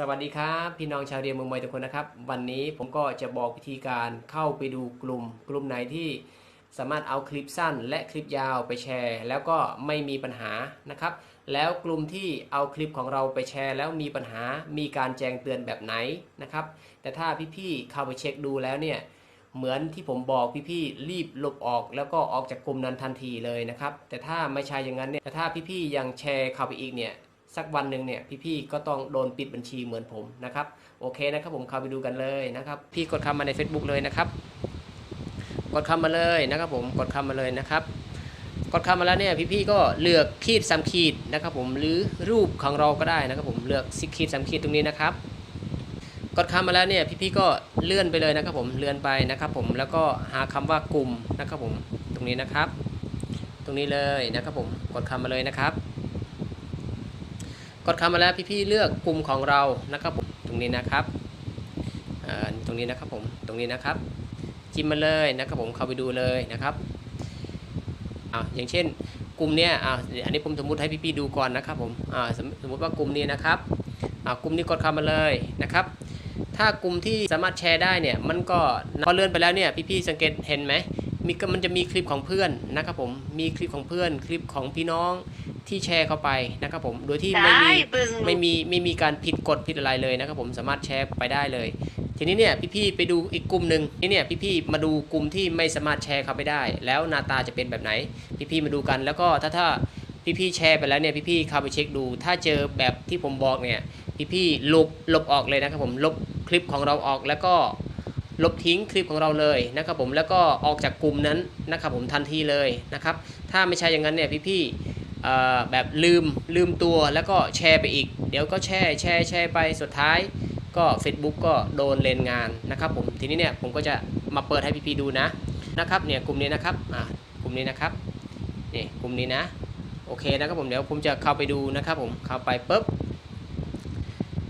สวัสดีครับ พี่น้องชาวเรียนเมืองมวยทุกคนนะครับ วันนี้ผมก็จะบอกวิธีการเข้าไปดูกลุ่ม กลุ่มไหนที่สามารถเอาคลิปสั้นและคลิปยาวไปแชร์ แล้วก็ไม่มีปัญหานะครับ แล้วกลุ่มที่เอาคลิปของเราไปแชร์ แล้วมีปัญหามีการแจ้งเตือนแบบไหนนะครับ แต่ถ้าพี่ๆเข้าไปเช็คดูแล้วเนี่ยเหมือนที่ผมบอกพี่ๆรีบลบออก แล้วก็ออกจากกลุ่มนั้นทันทีเลยนะครับ แต่ถ้าไม่ใช่อย่างนั้นเนี่ยแต่ถ้าพี่ๆยังแชร์เข้าไปอีกเนี่ย สักวันหนึ่งเนี่ยพี่ๆก็ต้องโดนปิดบัญชีเหมือนผมนะครับโอเคนะครับผมเข้าไปดูกันเลยนะครับพี่กดคำมาใน Facebook เลยนะครับ กดคำมาเลยนะครับผมกดคำมาเลยนะครับ กดคำมาแล้วเนี่ยพี่ๆก็เลือกขีดสามขีดนะครับผมหรือรูปของเราก็ได้นะครับผมเลือกสิขีดสามขีดตรงนี้นะครับกดคำมาแล้วเนี่ยพี่ๆก็เลื่อนไปเลยนะครับผมเลื่อนไปนะครับผมแล้วก็หาคำว่ากลุ่มนะครับผมตรงนี้นะครับ ตรงนี้เลยนะครับผมกดคำมาเลยนะครับ กดคำมาแล้วพี่ๆเลือกกลุ่มของเรานะครับผมตรงนี้นะครับตรงนี้นะครับผมตรงนี้นะครับ จิ้มมาเลยนะครับผมเข้าไปดูเลยนะครับอ่าอย่างเช่นกลุ่มเนี้ยอ่าอันนี้ผมสมมติให้พี่ๆดูก่อนนะครับผมอ่าสมมติว่ากลุ่มนี้นะครับอ่ากลุ่มนี้กดคำมาเลยนะครับ ถ้ากลุ่มที่สามารถแชร์ได้เนี่ยมันก็พอเลื่อนไปแล้วเนี่ยพี่ๆสังเกตเห็นไหม มีก็มันจะมีคลิปของเพื่อนนะครับผมมีคลิปของเพื่อนคลิปของพี่น้องที่แชร์เข้าไปนะครับผมโดยที่ไม่มีบึงไม่มีไม่มีการผิดกฎผิดอะไรเลยนะครับผมสามารถแชร์ไปได้เลย ทีนี้เนี่ยพี่ๆไปดูอีกกลุ่มหนึ่งนี่เนี่ยพี่ๆมาดูกลุ่มที่ไม่สามารถแชร์เข้าไปได้ แล้วหน้าตาจะเป็นแบบไหน พี่ๆมาดูกัน แล้วก็ถ้าถ้าพี่ๆแชร์ไปแล้วเนี่ยพี่ๆเข้าไปเช็คดู ถ้าเจอแบบที่ผมบอกเนี่ยพี่ๆลบลบออกเลยนะครับผมลบคลิปของเราออกแล้วก็ ลบทิ้งคลิปของเราเลยนะครับผมแล้วก็ออกจากกลุ่มนั้นนะครับผมทันทีเลยนะครับ ถ้าไม่ใช่อย่างนั้นเนี่ยพี่ๆเอ่แบบลืมลืมตัวแล้วก็แชร์ไปอีก เดี๋ยวก็แชร์แชร์แชร์ไปสุดท้ายก็ Facebook ก็โดนเลนงานนะครับผมทีนี้เนี่ยผมก็จะมาเปิดให้พี่ๆดูนะนะครับเนี่ยกลุ่มนี้นะครับอะกลุ่มนี้นะครับนี่กลุ่มนี้นะโอเคนะครับผมเดี๋ยวผมจะเข้าไปดูนะครับผมเข้าไปปุ๊บ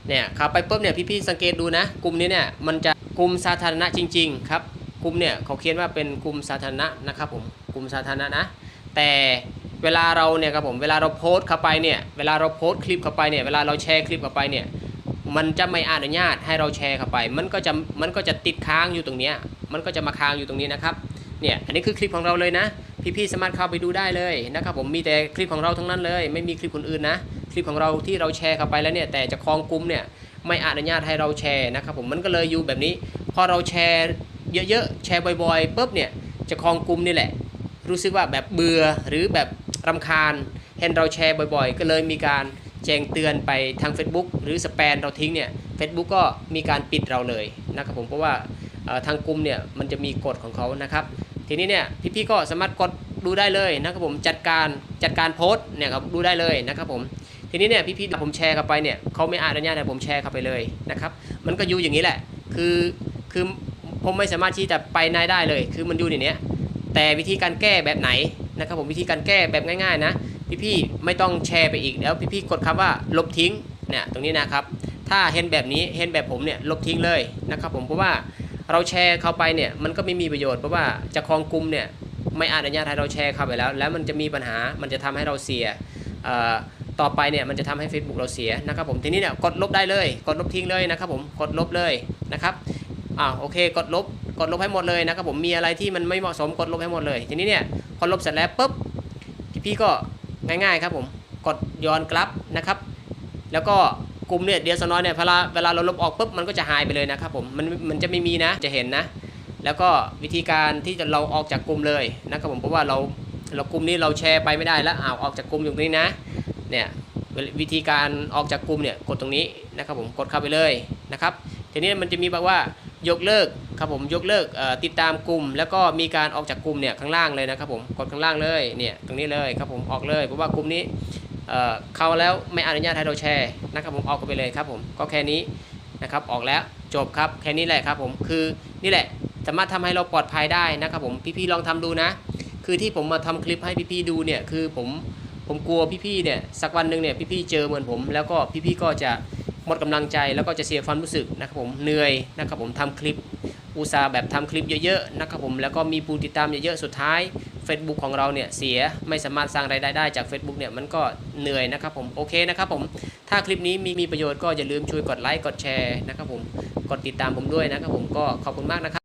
เนี่ยเข้าไปปุ๊บเนี่ยพี่ๆสังเกตดูนะ กลุ่มนี้เนี่ยมันจะ กลุ่มสาธารณะจริง ๆ ครับกลุ่มเนี่ยเขาเขียนว่าเป็นกลุ่มสาธารณะนะครับผมกลุ่มสาธารณะนะ แต่เวลาเราเนี่ยครับผมเวลาเราโพสต์เข้าไปเนี่ยเวลาเราโพสต์คลิปเข้าไปเนี่ยเวลาเราแชร์คลิปเข้าไปเนี่ยมันจะไม่อนุญาตให้เราแชร์เข้าไป มันก็จะมันก็จะติดค้างอยู่ตรงเนี้ยมันก็จะมาค้างอยู่ตรงนี้นะครับเนี่ยอันนี้คือคลิปของเราเลยนะ พี่ๆสามารถเข้าไปดูได้เลยนะครับผมมีแต่คลิปของเราทั้งนั้นเลย ไม่มีคลิปคนอื่นนะ คลิปของเราที่เราแชร์เข้าไปแล้วเนี่ยแต่จะคลองกลุ่มเนี่ย ไม่อนุญาตให้เราแชร์นะครับผมมันก็เลยอยู่แบบนี้ พอเราแชร์เยอะๆแชร์บ่อยๆปุ๊บเนี่ยจะคลองกลุ่มนี่แหละ รู้สึกว่าแบบเบื่อหรือแบบรำคาญเห็นเราแชร์บ่อยๆ ก็เลยมีการแจ้งเตือนไปทาง Facebook หรือสแปนเราทิ้งเนี่ย Facebook ก็มีการปิดเราเลยนะครับผมเพราะว่าทางกลุ่มเนี่ยมันจะมีกฎของเขานะครับ ทีนี้เนี่ยพี่ๆก็สามารถกดดูได้เลยนะครับผมจัดการจัดการโพสต์เนี่ยครับดูได้เลยนะครับผม ทีนี้เนี่ยพี่ๆผมแชร์เข้าไปเนี่ยเขาไม่อนุญาตให้ผมแชร์เข้าไปเลยนะครับ มันก็อยู่อย่างนี้แหละ คือคือผมไม่สามารถที่จะไปไหนได้เลย คือมันอยู่ในเนี้ยแต่วิธีการแก้แบบไหนนะครับผมวิธีการแก้แบบง่ายๆนะพี่ๆไม่ต้องแชร์ไปอีกแล้วพี่ๆกดคำว่าลบทิ้งเนี่ยตรงนี้นะครับ ถ้าเห็นแบบนี้เห็นแบบผมเนี่ยลบทิ้งเลยนะครับผมเพราะว่าเราแชร์เข้าไปเนี่ยมันก็ไม่มีประโยชน์เพราะว่าจะคลองกลุ่มเนี่ยไม่อนุญาตให้เราแชร์เข้าไปแล้ว แล้วมันจะมีปัญหามันจะทำให้เราเสียอ่อ ต่อไปเนี่ยมันจะทำให้ Facebook เราเสียนะครับผมทีนี้เนี่ยกดลบได้เลย กดลบทิ้งเลยนะครับผมกดลบเลยนะครับอ่าโอเคกดลบกดลบให้หมดเลยนะครับผมมีอะไรที่มันไม่เหมาะสมกดลบให้หมดเลย ทีนี้เนี่ยพอลบเสร็จแล้วปุ๊บพี่ๆก็ง่ายๆครับผมกดย้อนกลับนะครับ แล้วก็กลุ่มเนี่ยเดียวสน้อยเนี่ยเวลาเวลาเราลบออกปุ๊บมันก็จะหายไปเลยนะครับผมมันมันจะไม่มีนะจะเห็นนะ แล้วก็วิธีการที่จะเราออกจากกลุ่มเลยนะครับผมเพราะว่าเราเรากลุ่มนี้เราแชร์ไปไม่ได้แล้วอ้าวออกจากกลุ่มอยู่ตรงนี้นะ เนี่ยวิธีการออกจากกลุ่มเนี่ยกดตรงนี้นะครับผมกดเข้าไปเลยนะครับทีนี้มันจะมีบอกว่ายกเลิกครับผมยกเลิกติดตามกลุ่ม แล้วก็มีการออกจากกลุ่มเนี่ยข้างล่างเลยนะครับผมกดข้างล่างเลยเนี่ยตรงนี้เลยครับผมออกเลยเพราะว่ากลุ่มนี้เอ่อเข้าแล้วไม่อนุญาตให้เราแชร์นะครับผมออกกันไปเลยครับผมก็แค่นี้นะครับออกแล้วจบครับแค่นี้แหละครับผมคือนี่แหละสามารถทำให้เราปลอดภัยได้นะครับผมพี่ๆลองทำดูนะ คือที่ผมมาทำคลิปให้พี่ๆดูเนี่ยคือผม ผมกลัวพี่ๆเนี่ยสักวันหนึ่งเนี่ยพี่ๆเจอเหมือนผม แล้วก็พี่ๆก็จะหมดกำลังใจแล้วก็จะเสียความรู้สึกนะครับผมเหนื่อยนะครับผมทำคลิปอุตสาห์แบบทำคลิปเยอะๆนะครับผมแล้วก็มีผู้ติดตามเยอะๆสุดท้าย Facebook ของเราเนี่ยเสียไม่สามารถสร้างรายได้ได้จาก Facebook เนี่ยมันก็เหนื่อยนะครับผมโอเคนะครับผมถ้าคลิปนี้มีมีประโยชน์ก็อย่าลืมช่วยกดไลค์กดแชร์นะครับผมกดติดตามผมด้วยนะครับผมก็ขอบคุณมากนะครับ